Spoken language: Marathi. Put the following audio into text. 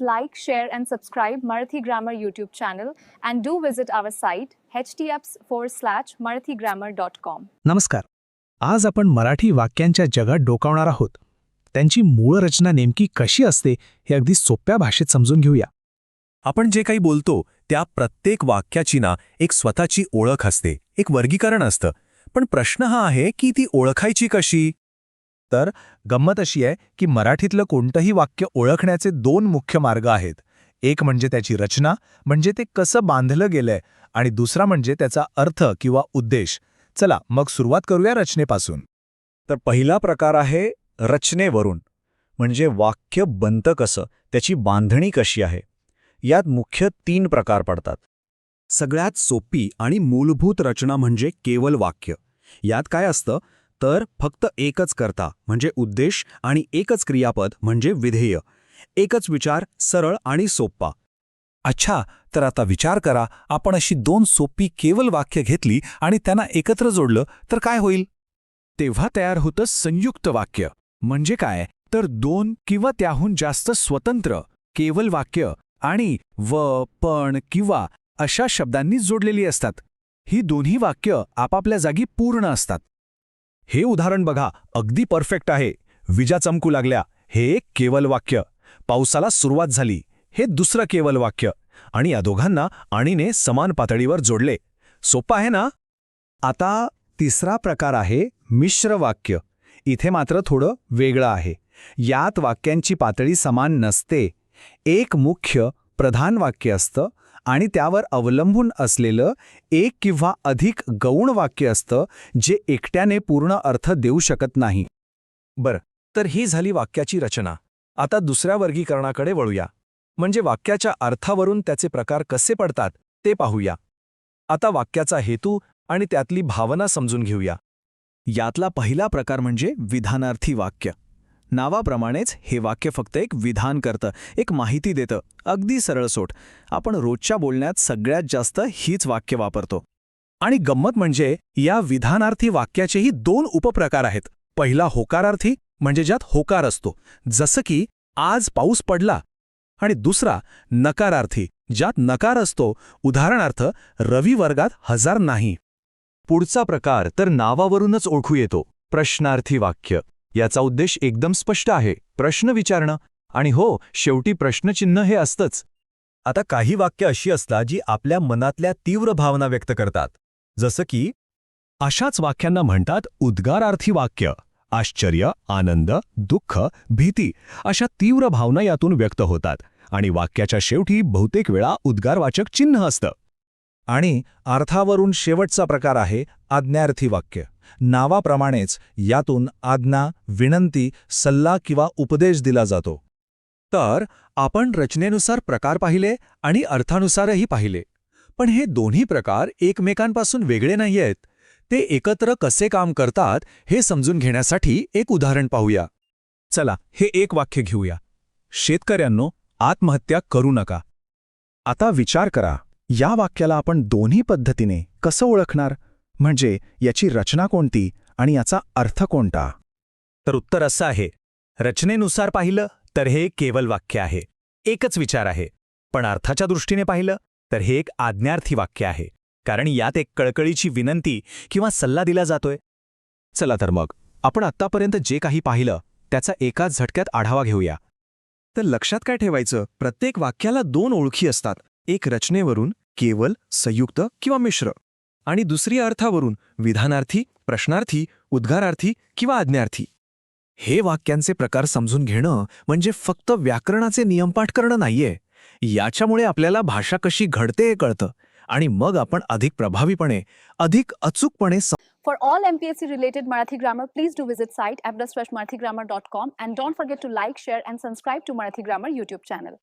Please like, share, and subscribe Marathi Grammar YouTube channel and do visit our site htps forward slash marathigrammar.com. नमस्कार. आज आपण मराठी वाक्यांच्या जगात डोकावणार आहोत. त्यांची मूळ रचना नेमकी कशी असते हे अगदी सोप्या भाषेत समजून घेऊया. आपण जे काही बोलतो त्या प्रत्येक वाक्याची ना एक स्वतःची ओळख असते एक वर्गीकरण असतं. पण प्रश्न हा आहे की ती ओळखायची कशी? तर गंमत अशी आहे की मराठीतलं कोणतंही वाक्य ओळखण्याचे दोन मुख्य मार्ग आहेत. एक म्हणजे त्याची रचना म्हणजे ते कसं बांधलं गेलंय आणि दुसरा म्हणजे त्याचा अर्थ किंवा उद्देश. चला मग सुरुवात करूया रचनेपासून. तर पहिला प्रकार आहे रचनेवरून म्हणजे वाक्य बनतं कसं त्याची बांधणी कशी आहे. यात मुख्य तीन प्रकार पडतात. सगळ्यात सोपी आणि मूलभूत रचना म्हणजे केवल वाक्य. यात काय असतं? तर फक्त एकच करता म्हणजे उद्देश आणि एकच क्रियापद म्हणजे विधेय. एकच विचार सरळ आणि सोप्पा. अच्छा तर आता विचार करा आपण अशी दोन सोपी केवल वाक्य घेतली आणि त्यांना एकत्र जोडलं तर काय होईल? तेव्हा तयार होतं संयुक्त वाक्य. म्हणजे काय? तर दोन किंवा त्याहून जास्त स्वतंत्र केवल वाक्य आणि व पण किंवा अशा शब्दांनी जोडलेली असतात. ही दोन्ही वाक्य आपापल्या जागी पूर्ण असतात. हे उदाहरण बघा अगदी परफेक्ट आहे. विजा चमकू लागल्या. हे एक केवल वाक्य. पावसाला सुरुवात झाली. हे दुसरं केवल वाक्य. आणि या दोघांना आणीने समान पातळीवर जोडले. सोपं आहे ना? आता तिसरा प्रकार आहे मिश्र वाक्य. इथे मात्र थोडं वेगळं आहे. यात वाक्यांची पातळी समान नसते. एक मुख्य प्रधान वाक्य असतं. आणि त्यावर अवलंबून असलेलं एक किंवा अधिक गौण वाक्य असतं जे एकट्याने पूर्ण अर्थ देऊ शकत नाही. बरं तर ही झाली वाक्याची रचना. आता दुसऱ्या वर्गीकरणाकडे वळूया. म्हणजे वाक्याच्या अर्थावरून त्याचे प्रकार कसे पडतात ते पाहूया. आता वाक्याचा हेतू आणि त्यातली भावना समजून घेऊया. यातला पहिला प्रकार म्हणजे विधानार्थी वाक्य. नावाप्रमाणेच हे वाक्य फक्त एक विधान करतं एक माहिती देतं अगदी सरळसोट आपण रोजच्या बोलण्यात सगळ्यात जास्त हीच वाक्य वापरतो. आणि गंमत म्हणजे या विधानार्थी वाक्याचेही दोन उपप्रकार आहेत. पहिला होकारार्थी म्हणजे ज्यात होकार असतो. जसं की आज पाऊस पडला. आणि दुसरा नकारार्थी ज्यात नकार असतो. उदाहरणार्थ रवी वर्गात हजार नाही. पुढचा प्रकार तर नावावरूनच ओळखू येतो. प्रश्नार्थी वाक्य. याचा उद्देश एकदम स्पष्ट आहे. प्रश्न विचारणं. आणि हो शेवटी प्रश्नचिन्ह हे असतंच. आता काही वाक्य अशी असतात जी आपल्या मनातल्या तीव्र भावना व्यक्त करतात. जसं की अशाच वाक्यांना म्हणतात उद्गारार्थी वाक्य. आश्चर्य आनंद दुःख भीती अशा तीव्र भावना यातून व्यक्त होतात. आणि वाक्याच्या शेवटी बहुतेक वेळा उद्गारवाचक चिन्ह असतं. आणि अर्थावरून शेवटचा प्रकार आहे आज्ञार्थी वाक्य. नावाप्रमाणेच यातून आज्ञा विनंती सल्ला किंवा उपदेश दिला जातो. तर आपण रचनेनुसार प्रकार पाहिले आणि अर्थानुसारही पाहिले. पण हे दोन्ही प्रकार एकमेकांपासून वेगळे नाही आहेत. ते एकत्र कसे काम करतात हे समजून घेण्यासाठी एक उदाहरण पाहूया. चला हे एक वाक्य घेऊया. शेतकऱ्यांनो आत्महत्या करू नका. आता विचार करा या वाक्याला आपण दोन्ही पद्धतीने कसं ओळखणार? म्हणजे याची रचना कोणती आणि याचा अर्थ कोणता? तर उत्तर असं आहे. रचनेनुसार पाहिलं तर हे केवल वाक्य आहे. एकच विचार आहे. पण अर्थाच्या दृष्टीने पाहिलं तर हे एक आज्ञार्थी वाक्य आहे. कारण यात एक कळकळीची विनंती किंवा सल्ला दिला जातोय. चला तर मग आपण आत्तापर्यंत जे काही पाहिलं त्याचा एकाच झटक्यात आढावा घेऊया. तर लक्षात काय ठेवायचं? प्रत्येक वाक्याला दोन ओळखी असतात. एक रचनेवरून केवल संयुक्त किंवा मिश्र. आणि दुसरी अर्थावरून विधानार्थी प्रश्नार्थी उद्गारार्थी किंवा आज्ञार्थी हे वाक्यांचे प्रकार समजून घेणं म्हणजे फक्त व्याकरणाचे नियमपाठ करणं नाहीये याच्यामुळे आपल्याला भाषा कशी घडते हे कळतं आणि मग आपण अधिक प्रभावीपणे अधिक अचूकपणे For all MPSC related Marathi grammar, please do visit site f.marathigrammar.com and don't forget to like, share, and subscribe to Marathi Grammar YouTube channel.